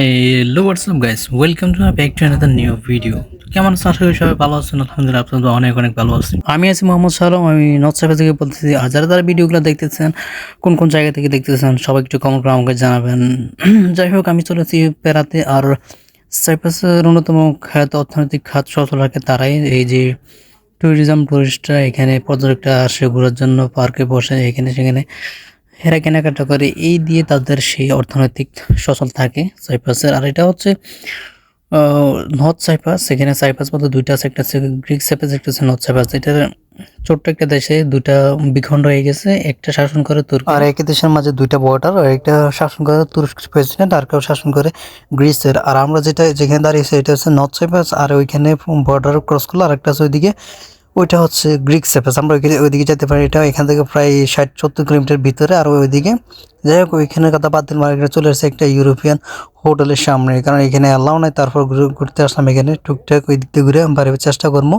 Hello what's up guys welcome to my back to another new video কেমন আছেন আশা করি সবাই ভালো আছেন। আলহামদুলিল্লাহ, আপনাদের অনেক অনেক ভালো আছি। আমি আছি মোহাম্মদ সালাম। আমি নর্থ সাইফা থেকে বলতেছি আর যারা যারা ভিডিওগুলো দেখতেছেন। কোন কোন জায়গা থেকে দেখতেছেন? সবাই একটু কমেন্ট করে আমাকে জানাবেন। যাই হোক, আমি চলেছি পেরাতে। আর সাইপ্রাসের অন্যতম খ্যাত অর্থনৈতিক খাত সচল রাখে তারাই এই যে ট্যুরিজম টুরিস্টরা এখানে পর্যটকরা আসে, ঘোরার জন্য পার্কে বসে, এখানে সেখানে। হেরা কেনাকাটা করে, এই দিয়ে তাদের সেই অর্থনৈতিক সচল থাকে সাইপ্রাসের। আর এটা হচ্ছে নর্থ সাইপ্রাস সেখানে সাইপ্রাস বলতে দুইটা আছে, একটা গ্রিক সাইপ্রাস, একটা হচ্ছে নর্থ সাইপ্রাস। এটা ছোট্ট একটা দেশে দুইটা বিখণ্ড হয়ে গেছে, একটা শাসন করে তুর্ক। আর একই দেশের মাঝে দুইটা বর্ডার আর একটা শাসন করে তুরস্ক প্রেসিডেন্ট আর কেউ শাসন করে গ্রিসের। আর আমরা যেটা যেখানে দাঁড়িয়েছি, এটা হচ্ছে নর্থ সাইপ্রাস, আর ওইখানে বর্ডার ক্রস করল, আর একটা আছে ওইদিকে ওইটা হচ্ছে গ্রিক সেপাস আমরা ওইখানে ওইদিকে যেতে পারি। এটা এখান থেকে প্রায় ষাট, সত্তর কিলোমিটার ভিতরে আর ওইদিকে। যাই হোক, ওইখানে কথা বাদ দিন মার্কেটে চলে আসছে একটা ইউরোপিয়ান হোটেলের সামনে। কারণ এখানে অ্যালাউ নাই। তারপর ঘুরতে আসলাম এখানে। টুকটাক ওই দিক দিয়ে ঘুরে বাড়ির চেষ্টা করব।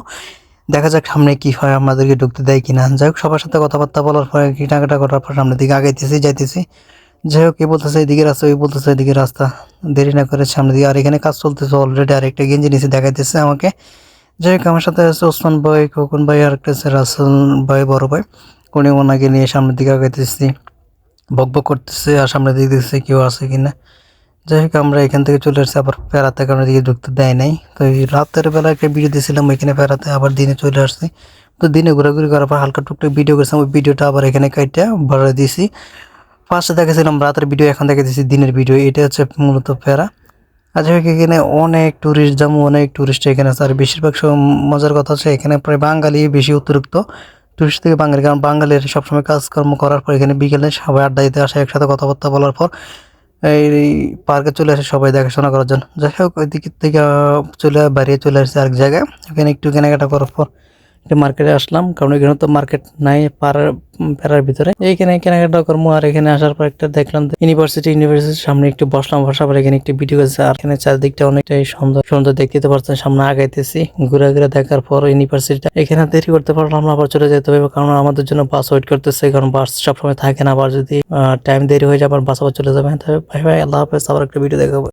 দেখা যাক সামনে কি হয়, আমাদেরকে ঢুকতে দেয় কিনা। যাই হোক, সবার সাথে কথাবার্তা বলার পরে কেনাকাটা করার পর সামনের দিকে আগাইতেছি, যাইতেছি। যাই হোক এ বলতেছে এদিকে রাস্তা, ওই বলতেছে এদিকে রাস্তা। দেরি না করে সামনে দিকে। আর এখানে কাজ চলতেছে অলরেডি আর একটা গেঞ্জি নিচে দেখাইতেছে আমাকে। যাই হোক আমার সাথে আছে ওসমান ভাই, খোকন ভাই আর একটা আছে রাসেল ভাই, বড় ভাই। উনি ওনাকে নিয়ে সামনের দিকে আগাইতেছি, বক বক করতেছে আর সামনের দিকে দেখতেছে কেউ আছে কিনা। যাই হোক আমরা এখান থেকে চলে আসছি, আবার পেরাতে কারণ দিকে ঢুকতে দেয় নাই। তো এই রাতের বেলা একটা ভিডিও দিয়েছিলাম এখানে পেরাতে আবার দিনে চলে আসছি। তো দিনে ঘোরাঘুরি করার পর হালকা টুকটাক ভিডিও করেছিলাম, ওই ভিডিওটা আবার এখানে কাইটা ভরে দিয়েছি। ফার্স্টে দেখেছিলাম রাতের ভিডিও এখন দেখে দিয়েছি দিনের ভিডিও এটা হচ্ছে মূলত প্যারা হোক এখানে অনেক ট্যুরিস্ট যেমন অনেক ট্যুরিস্ট এখানে আছে। আর বেশিরভাগ মজার কথা হচ্ছে এখানে প্রায় বাঙালি বেশি অতিরিক্ত টুরিস্ট থেকে বাঙালি। কারণ বাঙালির সবসময় কাজকর্ম করার পর এখানে বিকেলে সবাই আড্ডা দিতে আসে, একসাথে কথাবার্তা বলার পর এই পার্কে চলে আসে সবাই দেখাশোনা করার জন্য। যাই হোক ওই দিক থেকে চলে বাড়িয়ে চলে আসছে আরেক জায়গায়। এখানে একটু কেনাকাটা করার পর মার্কেটে আসলাম, কারণ এখানে তো মার্কেট নাই পাড়ার পাড়ার ভিতরে। এইখানে কেনাকাটা কর্ম, আর এখানে আসার পর একটা দেখলাম ইউনিভার্সিটি ইউনিভার্সিটির সামনে একটু বসলাম, বসার পর এখানে একটি ভিডিও আছে, আর এখানে চারদিকটা অনেকটাই সুন্দর সুন্দর দেখতে পারছেন, সামনে আগাইতেছি। ঘুরে ঘুরে দেখার পর ইউনিভার্সিটিটা এখানে দেরি করতে পারলাম আবার চলে যেতে হবে, কারণ আমাদের জন্য বাস ওয়েট করতেছে, কারণ বাস সবসময় থাকে না, আবার যদি টাইম দেরি হয়ে যায়, আবার বাস আবার চলে যাবে তবে ভাই ভাই আল্লাহ হাফেজ, আবার একটা ভিডিও দেখাবো।